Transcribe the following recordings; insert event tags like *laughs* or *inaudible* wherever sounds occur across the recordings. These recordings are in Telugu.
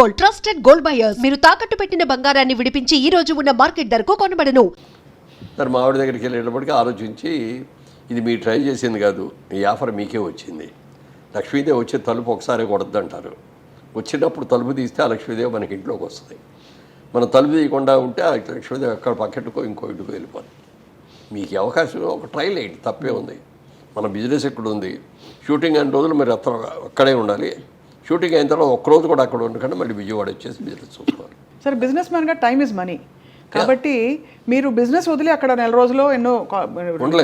Gold trusted gold buyers. మీరు తాకట్టు పెట్టిన బంగారాన్ని విడిపించి ఈ రోజు ఉన్న మార్కెట్ ధరకు కొనబడను. మరి మా ఆవిడ దగ్గరికి వెళ్ళేటప్పటికి ఆలోచించి ఇది మీరు ట్రై చేసింది కాదు ఈ ఆఫర్ మీకే వచ్చింది. లక్ష్మీదేవి వచ్చే తలుపు ఒకసారి కొడద్దంటారు. వచ్చినప్పుడు తలుపు తీస్తే ఆ లక్ష్మీదేవి మనకి ఇంట్లోకి వస్తుంది. మనం తలుపు తీయకుండా ఉంటే ఆ లక్ష్మీదేవి ఎక్కడ పక్కెట్టుకో ఇంకో ఇంటికి వెళ్ళిపోతుంది మీకు అవకాశం ఒక ట్రైల్ వేయండి తప్పే ఉంది. మన బిజినెస్ ఇక్కడ ఉంది? షూటింగ్ అన్ని రోజులు మీరు అక్కడ అక్కడే ఉండాలి. షూటింగ్ అయిన తర్వాత ఒక్కరోజు కూడా అక్కడ ఉండకుండా మళ్ళీ విజయవాడ వచ్చేసి బిజినెస్ చూసుకోవాలి. సరే బిజినెస్ మ్యాన్గా టైం ఇస్ మనీ కాబట్టి మీరు బిజినెస్ వదిలి అక్కడ నెల రోజుల్లో ఎన్నో.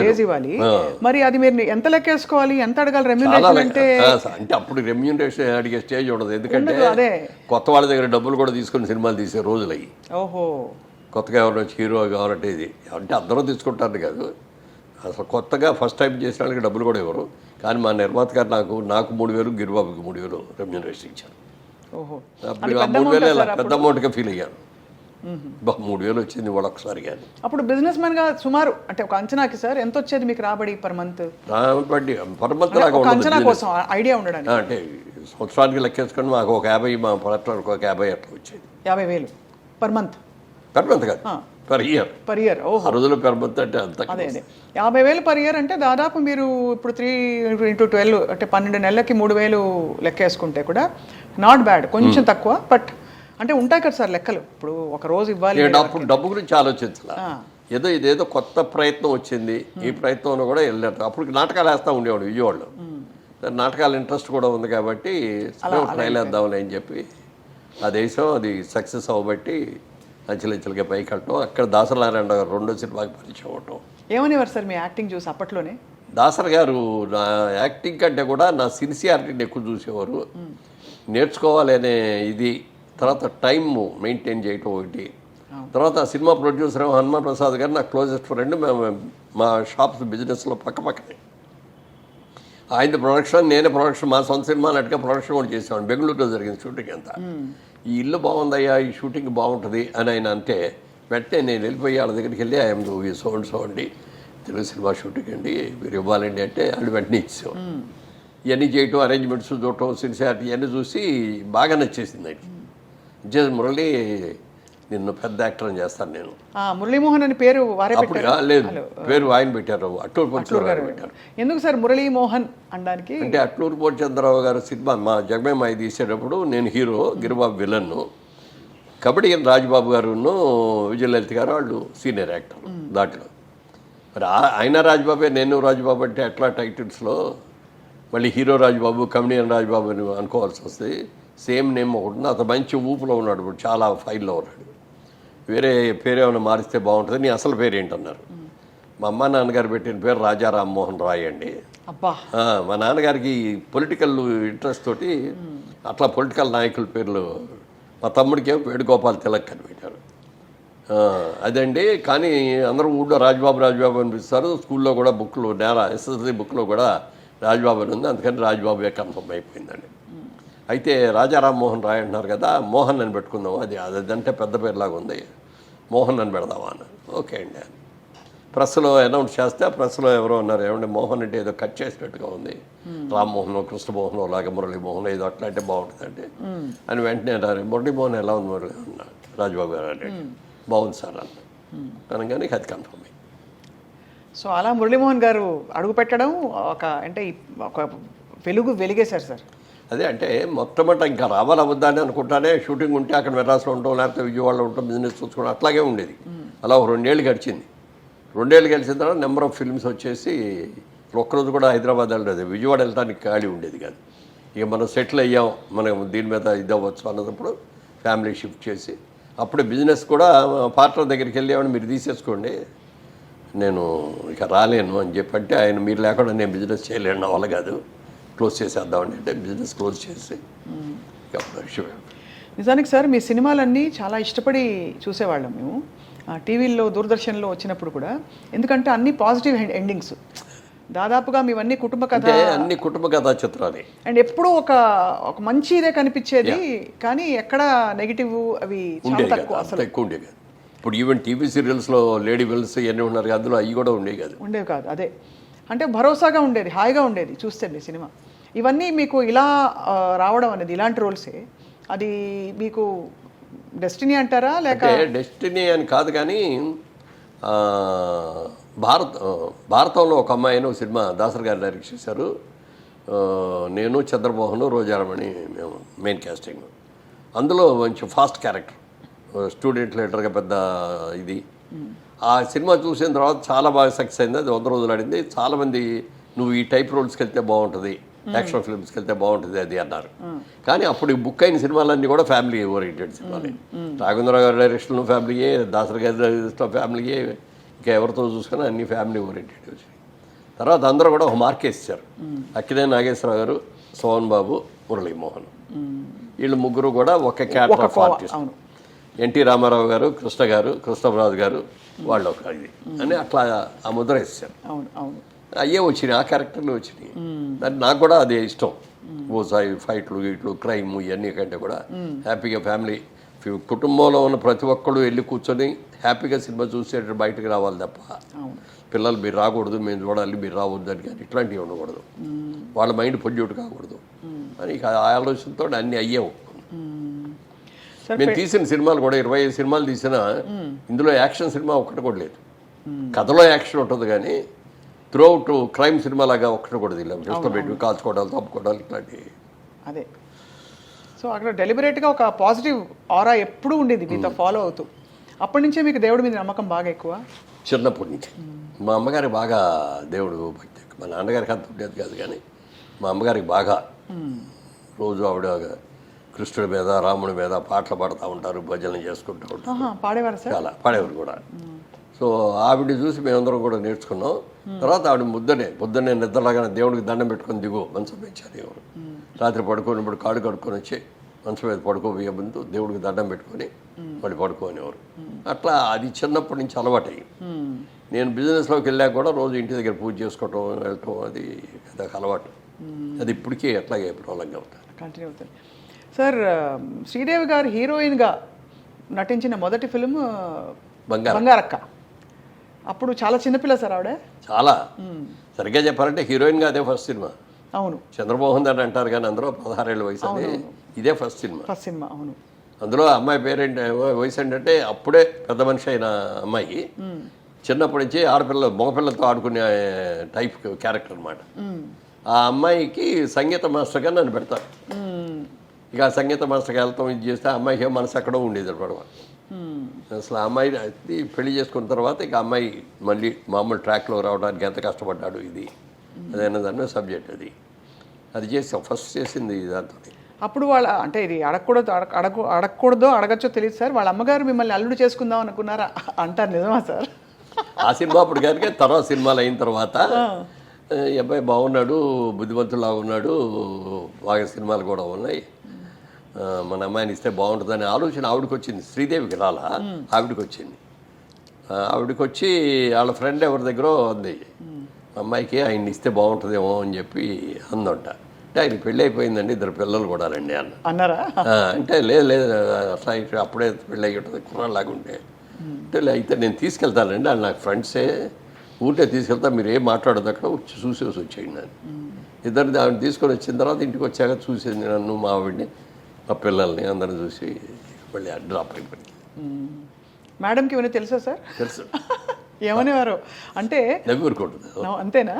డేస్ ఇవ్వాలి. మరి అది మీరు ఎంత లెక్కేసుకోవాలి ఎంత అడగాలి? రెమ్యూనరేషన్. అంటే అంటే అప్పుడు రెమ్యూనరేషన్ అడిగే స్టేజ్ ఉండదు. ఎందుకంటే అదే. కొత్త వాళ్ళ దగ్గర డబ్బులు కూడా తీసుకుని సినిమాలు తీసే రోజులు అయ్యి. ఓహో. కొత్తగా ఎవరైనా హీరో కావాలంటే ఇది. అంటే అందరూ తీసుకుంటారు కాదు. అసలు కొత్తగా ఫస్ట్ టైం చేసిన వాళ్ళకి డబ్బులు కూడా ఇవ్వరు. కానీ మా నిర్మాత గారు నాకు నాకు మూడు వేలు గిరిబాబుకి మూడు వేలు రెమ్యూనరేషన్ ఇచ్చారు. ఓహో. అప్పుడు ఆ మూడు వేలు పెద్ద అమౌంట్గా ఫీల్ అయ్యాను. బా మూడు వేలు వచ్చింది వాళ్ళు ఒకసారి కానీ. అప్పుడు బిజినెస్ మ్యాన్గా సుమారు అంటే ఒక అంచనాకి సార్ ఎంత వచ్చేది మీకు రాబడి పర్ మంత్ లాగా ఒక ఉండదు అంచనా. కోసం ఐడియా ఉండడానికి. ఆ, అంటే సంవత్సరానికి లెక్కేసుకొని మాకు ఒక యాభై మా పలెక్టర్కి ఒక యాభై అట్లా వచ్చేది. యాభై వేలు పర్ మంత్ పర్ మంత్ కాదు. పర్ ఇయర్ పర్ ఇయర్ ఓహో. ఆ రోజుల్లో పర్ మంత్ అంటే అంత అదే అదే. యాభై వేలు పర్ ఇయర్ అంటే దాదాపు మీరు ఇప్పుడు త్రీ ఇంటూ ట్వెల్వ్ అంటే పన్నెండు నెలలకి మూడు వేలు లెక్కేసుకుంటే కూడా నాట్ బ్యాడ్ కొంచెం తక్కువ బట్ అంటే ఉంటాయి కదా సార్ లెక్కలు. ఇప్పుడు ఒక రోజు ఇవ్వాలి అప్పుడు డబ్బు గురించి ఆలోచించాల. ఏదో ఇదేదో కొత్త ప్రయత్నం వచ్చింది ఈ ప్రయత్నంలో కూడా వెళ్ళారు అప్పుడు నాటకాలు వేస్తూ ఉండేవాడు విజయవాడలో. సరే, నాటకాల ఇంట్రెస్ట్ కూడా ఉంది కాబట్టి ట్రైల్ వేద్దాంలే అని చెప్పి ఆ దేశం అది సక్సెస్ అవ్వబట్టి అంచెలంచెలుగా పైకి వెళ్ళటం అక్కడ దాసనారాయణ గారు రెండో సినిమాకి పరిచయం అవటం ఏమనేవారు సార్ మీ యాక్టింగ్ చూసి అప్పట్లోనే? దాసర్ గారు నా యాక్టింగ్ కంటే కూడా నా సిన్సియారిటీని ఎక్కువ చూసేవారు. నేర్చుకోవాలి అనే ఇది తర్వాత టైం మెయింటైన్ చేయటం ఒకటి. తర్వాత సినిమా ప్రొడ్యూసర్ హనుమాన్ ప్రసాద్ గారు నా క్లోజెస్ట్ ఫ్రెండ్ మేము మా షాప్స్ బిజినెస్లో పక్క పక్కనే. ఆయన ప్రొడక్షన్ నేనే ప్రొడక్షన్ మా సొంత సినిమా నటుగా ప్రొడక్షన్ కూడా చేసేవాడిని. బెంగళూరులో జరిగింది షూటింగ్ అంతా. ఈ ఇల్లు బాగుందయ్యా ఈ షూటింగ్ బాగుంటుంది అని ఆయన అంటే వెంటనే నేను వెళ్ళిపోయి వాళ్ళ దగ్గరికి వెళ్ళి ఐఎమ్ ఈ సౌండ్ సో అండి తెలుగు సినిమా షూటింగ్ అండి మీరు ఇవ్వాలండి అంటే వాళ్ళు వెంటనే ఇచ్చేవాడు ఇవన్నీ చేయటం అరేంజ్మెంట్స్ చూడటం సిన్సియారిటీ ఇవన్నీ చూసి బాగా నచ్చేసింది ఆయనకి. చేసి మురళి నిన్ను పెద్ద యాక్టర్ అని చేస్తాను నేను. మురళీమోహన్ అని పేరు వారే లేదు. పేరు ఆయన పెట్టారు. అట్టూరు పంచరావు గారు పెట్టారు. ఎందుకు సార్ మురళీమోహన్ అనడానికి? అంటే అట్లూరు పోచంద్రరావు గారు సినిమా మా జగమేమాయి తీసేటప్పుడు నేను హీరో గిరిబాబు విలన్ను కబడ్డీ రాజబాబు గారును విజయలలిత గారు వాళ్ళు సీనియర్ యాక్టర్ దాంట్లో మరి ఆయన రాజబాబే నేను రాజబాబు అంటే ఎట్లా టైటిల్స్లో? మళ్ళీ హీరో రాజబాబు కమెడియన్ రాజబాబు అని అనుకోవాల్సి వస్తుంది సేమ్ నేమ్ ఒకటి. అతను మంచి ఊపులో ఉన్నాడు ఇప్పుడు చాలా ఫైల్లో ఉన్నాడు. వేరే పేరు ఏమైనా మారిస్తే బాగుంటుంది. నీ అసలు పేరు ఏంటన్నారు? మా అమ్మ నాన్నగారు పెట్టిన పేరు రాజా రామ్మోహన్ రాయ్ అండి. మా నాన్నగారికి పొలిటికల్ ఇంట్రెస్ట్ తోటి అట్లా పొలిటికల్ నాయకుల పేర్లు మా తమ్ముడికి ఏమో వేణుగోపాల్ తిలక్ అని పెట్టారు. ఆ, అదండి. కానీ అందరూ ఊళ్ళో రాజబాబు రాజబాబు అని పిలుస్తారు. స్కూల్లో కూడా బుక్లో నేల ఎస్ఎస్సి బుక్లో కూడా రాజబాబు అని ఉంది. అందుకని రాజబాబే కన్ఫర్మ్ అయిపోయిందండి. అయితే రాజా రామ్మోహన్ రాయ్ అంటున్నారు కదా మోహన్ అని పెట్టుకుందాం అది అదంటే పెద్ద పేరులాగా ఉంది. మోహన్ అని పెడదామా అన్నారు ఓకే అండి. అని ప్రెస్లో అనౌన్స్ చేస్తే ఆ ప్రెస్లో ఎవరో అన్నారు ఏమంటే మోహన్ అంటే ఏదో కట్ చేసినట్టుగా ఉంది. రామ్మోహన్ కృష్ణమోహన్ లాగా మురళీమోహన్ ఏదో అట్లా అంటే బాగుంటుందండి. అని వెంటనే అన్నారు మురళీమోహన్ ఎలా ఉంది మురళి అన్నారు రాజబాబు గారు అంటే బాగుంది సార్ అన్న. అనగానే అది కన్ఫర్మ్ అయింది. సో అలా మురళీమోహన్ గారు అడుగు పెట్టడం ఒక అంటే ఒక వెలుగు వెలిగేశారు సార్. అదే అంటే మొట్టమొదట ఇంకా రావాలి అవద్దా అని అనుకుంటానే షూటింగ్ ఉంటే అక్కడ మెడ్రాస్లో ఉంటాం లేకపోతే విజయవాడలో ఉంటాం బిజినెస్ చూసుకోవడం అట్లాగే ఉండేది. అలా ఒక రెండేళ్ళు గడిచింది. రెండేళ్ళు గడిచిన తర్వాత నెంబర్ ఆఫ్ ఫిల్మ్స్ వచ్చేసి ఒక్కరోజు కూడా హైదరాబాద్ వెళ్ళలేదు. విజయవాడ వెళ్ళడానికి ఖాళీ ఉండేది కాదు. ఇక మనం సెటిల్ అయ్యాం. మనం దీని మీద ఇది అవ్వచ్చు అన్నప్పుడు ఫ్యామిలీ షిఫ్ట్ చేసి. అప్పుడు బిజినెస్ కూడా పార్ట్నర్ దగ్గరికి వెళ్ళామని మీరు తీసేసుకోండి నేను ఇక రాలేను అని చెప్పంటే ఆయన మీరు లేకుండా నేను బిజినెస్ చేయలేను నా వల్ల కాదు. క్లోజ్ చేసేద్దామండి అంటే బిజినెస్ క్లోజ్ చేసి విషయం నిజానికి సార్ మీ సినిమాలన్నీ చాలా ఇష్టపడి చూసేవాళ్ళం మేము. టీవీల్లో దూరదర్శన్లో వచ్చినప్పుడు కూడా. ఎందుకంటే అన్ని పాజిటివ్ ఎండింగ్స్. దాదాపుగా మీవన్నీ కుటుంబ కథ అన్ని కుటుంబ కథా చిత్రాలే. అండ్ ఎప్పుడూ ఒక ఒక మంచి ఇదే కనిపించేది కానీ ఎక్కడ నెగిటివ్ అవి తక్కువ అంత ఎక్కువ ఉండేది కాదు. ఇప్పుడు ఈవెన్ టీవీ సీరియల్స్లో లేడీ వెల్స్ ఇవన్నీ ఉన్నారు అందులో అవి కూడా ఉండేవి కాదు. ఉండేవి కాదు. అదే. అంటే భరోసాగా ఉండేది హాయిగా ఉండేది చూస్తే సినిమా. ఇవన్నీ మీకు ఇలా రావడం అనేది ఇలాంటి రోల్సే. అది మీకు డెస్టినీ అంటారా? లేక డెస్టినీ అని కాదు కానీ భారత భారత్ భారతంలో ఒక అమ్మాయిని ఒక సినిమా దాసర్ గారు డైరెక్ట్ చేశారు. నేను చంద్రమోహన్ రోజారమణి మేము మెయిన్ క్యాస్టింగ్ అందులో మంచి ఫాస్ట్ క్యారెక్టర్. స్టూడెంట్ లీడర్గా పెద్ద ఇది. ఆ సినిమా చూసిన తర్వాత చాలా బాగా సక్సెస్ అయింది. అది వంద రోజులు ఆడింది. చాలామంది నువ్వు ఈ టైప్ రోల్స్కి వెళ్తే బాగుంటుంది. యాక్షన్ ఫిల్మ్స్కి వెళ్తే బాగుంటుంది అది అన్నారు. కానీ అప్పుడు ఈ బుక్ అయిన సినిమాలన్నీ కూడా ఫ్యామిలీ ఓరియంటెడ్ సినిమాలే. రాఘవేంద్ర గారి డైరెక్షన్ ఫ్యామిలీయే దాసరి గారి ఫ్యామిలీయే ఇంకా ఎవరితో చూసుకున్నా అన్ని ఫ్యామిలీ ఓరియంటెడ్ వచ్చాయి. తర్వాత అందరూ కూడా ఒక మార్క్ వేసారు అక్కినే నాగేశ్వరరావు గారు సోహన్ బాబు మురళీమోహన్. వీళ్ళు ముగ్గురు కూడా ఒక character of artist. NT Rama Rao garu Krishna garu Krishnaraju గారు వాళ్ళు ఒక ఇది. అని అట్లా ఆ ముద్ర అవును. అయ్యే వచ్చినాయి ఆ క్యారెక్టర్లు వచ్చినాయి. దాన్ని నాకు కూడా అదే ఇష్టం. ఓ సాయి ఫైట్లు గీట్లు క్రైమ్ ఇవన్నీ కంటే కూడా హ్యాపీగా ఫ్యామిలీ కుటుంబంలో ఉన్న ప్రతి ఒక్కళ్ళు వెళ్ళి కూర్చొని హ్యాపీగా సినిమా చూసేట బయటకు రావాలి తప్ప పిల్లలు మీరు రాకూడదు మేము చూడాలి మీరు రావద్దు అని కానీ ఇట్లాంటివి ఉండకూడదు. వాళ్ళ మైండ్ పొల్యూట్ కాకూడదు. అని ఆలోచనతో అన్నీ అయ్యావు. మేము. తీసిన సినిమాలు కూడా ఇరవై ఐదు సినిమాలు తీసినా ఇందులో యాక్షన్ సినిమా ఒక్కటి కూడా లేదు. కథలో యాక్షన్ ఉంటుంది కానీ త్రూ అవుట్ క్రైమ్ సినిమా లాగా ఒక్కటి కూడా తెలియదు జస్ట్ పెట్టి కాల్చుకోవడాలు తప్పుకోవడాలు ఇట్లాంటివి. అదే. సో అక్కడ డెలిబరేట్గా ఒక పాజిటివ్ ఆరా ఎప్పుడూ ఉండేది మీతో ఫాలో అవుతూ. అప్పటి నుంచే మీకు దేవుడి మీద నమ్మకం బాగా ఎక్కువ? చిన్నప్పటి నుంచి. మా అమ్మగారికి బాగా దేవుడు భక్తి. మా నాన్నగారికి అంత ఉండేది కాదు కానీ మా అమ్మగారికి బాగా. రోజు ఆవిడ కృష్ణుడి మీద రాముడి మీద పాటలు పాడుతూ ఉంటారు భజనలు చేసుకుంటూ ఉంటారు. పాడేవారా చాలా పాడేవారు కూడా. సో ఆవిడ చూసి మేమందరం కూడా నేర్చుకున్నాం. తర్వాత ఆవిడ ముద్దనే పొద్దున్నే నిద్రలాగానే దేవుడికి దండం పెట్టుకొని దిగు మంచం పెంచారు ఎవరు రాత్రి పడుకున్నప్పుడు కాడు కడుక్కొని వచ్చి మంచం మీద పడుకోబోయే ముందు దేవుడికి దండం పెట్టుకొని మళ్ళీ పడుకోనేవారు. అట్లా అది చిన్నప్పటి నుంచి అలవాటయ్యి. నేను బిజినెస్లోకి వెళ్ళాక కూడా రోజు ఇంటి దగ్గర పూజ చేసుకోవటం వెళ్ళటం అది అదొక అలవాటు. అది ఇప్పటికీ అట్లాగే ప్రాబ్లంగా ఉంటాను కంటిన్యూ అవుతుంది. సార్ శ్రీదేవి గారు హీరోయిన్గా నటించిన మొదటి ఫిలిం బంగారం. బంగారక్క. అప్పుడు చాలా చిన్నపిల్ల సార్ ఆవిడ? చాలా. సరిగ్గా చెప్పాలంటే హీరోయిన్గా అదే ఫస్ట్ సినిమా. అవును. చంద్రమోహన్ అని అంటారు కానీ అందరూ పదహారేళ్ళ వయసు అని ఇదే ఫస్ట్ సినిమా. ఫస్ట్ సినిమా అవును. అందులో అమ్మాయి పేరేంటి వయసు ఏంటంటే అప్పుడే పెద్ద మనిషి అయిన అమ్మాయి. చిన్నప్పటి నుంచి ఆడపిల్ల మగపిల్లలతో ఆడుకునే టైప్ క్యారెక్టర్ అనమాట ఆ అమ్మాయికి సంగీత మాస్టర్గా నన్ను పెడతారు. ఇక సంగీత మాస్టర్కి వెళ్తాం ఇది చేస్తే అమ్మాయికి మనసు ఎక్కడో ఉండేది అనమాట. అసలు అమ్మాయి అది పెళ్ళి చేసుకున్న తర్వాత ఇక అమ్మాయి మళ్ళీ మామూలు ట్రాక్లో రావడానికి ఎంత కష్టపడ్డాడు ఇది. అదైనా దాని సబ్జెక్ట్ అది. అది చేసి ఫస్ట్ చేసింది దాంతో. అప్పుడు వాళ్ళ అంటే ఇది అడగకూడదు అడగ అడగ అడగకూడదో అడగచ్చో తెలియదు సార్. వాళ్ళ అమ్మగారు మిమ్మల్ని అల్లుడు చేసుకుందాం అనుకున్నారా? అంటారు నిజమా సార్? ఆ సినిమా అప్పుడు కనుక తర్వాత సినిమాలు అయిన తర్వాత "ఏ, ఈ అబ్బాయి బాగున్నాడు బుద్ధిమంతులా ఉన్నాడు బాగా సినిమాలు కూడా ఉన్నాయి. మన అమ్మాయిని ఇస్తే బాగుంటుందనే ఆలోచన ఆవిడకి వచ్చింది శ్రీదేవికి రాలా? ఆవిడకి వచ్చింది ఆవిడకి వచ్చి వాళ్ళ ఫ్రెండ్ ఎవరి దగ్గర ఉంది అమ్మాయికి ఆయన్ని ఇస్తే బాగుంటుందేమో అని చెప్పి అందంట. అంటే ఆయన పెళ్ళి అయిపోయిందండి ఇద్దరు పిల్లలు కూడా రండి అన్న. అన్నారా? అంటే లేదు లేదు అట్లా అప్పుడే పెళ్ళి అయ్యి ఉంటుంది కుర్రాళ్ళలాగా ఉంటే అంటే అయితే నేను తీసుకెళ్తానండి వాళ్ళు నాకు ఫ్రెండ్సే. ఊరికే తీసుకెళ్తా మీరు ఏం మాట్లాడదు అక్కడ చూసేసి వచ్చేయండి అని. ఇద్దరు ఆవిడ తీసుకొని వచ్చిన తర్వాత ఇంటికి వచ్చాక చూసేది నన్ను మా ఆవిడ్ని. మా పిల్లల్ని అందరిని చూసి మళ్ళీ డ్రాప్ అయిపోయింది. మేడంకి ఇవన్నీ తెలుసా సార్? తెలుసు. *laughs* ఏమనేవారు? అంటే దగ్గరకుంటుంది నా- అంతేనా?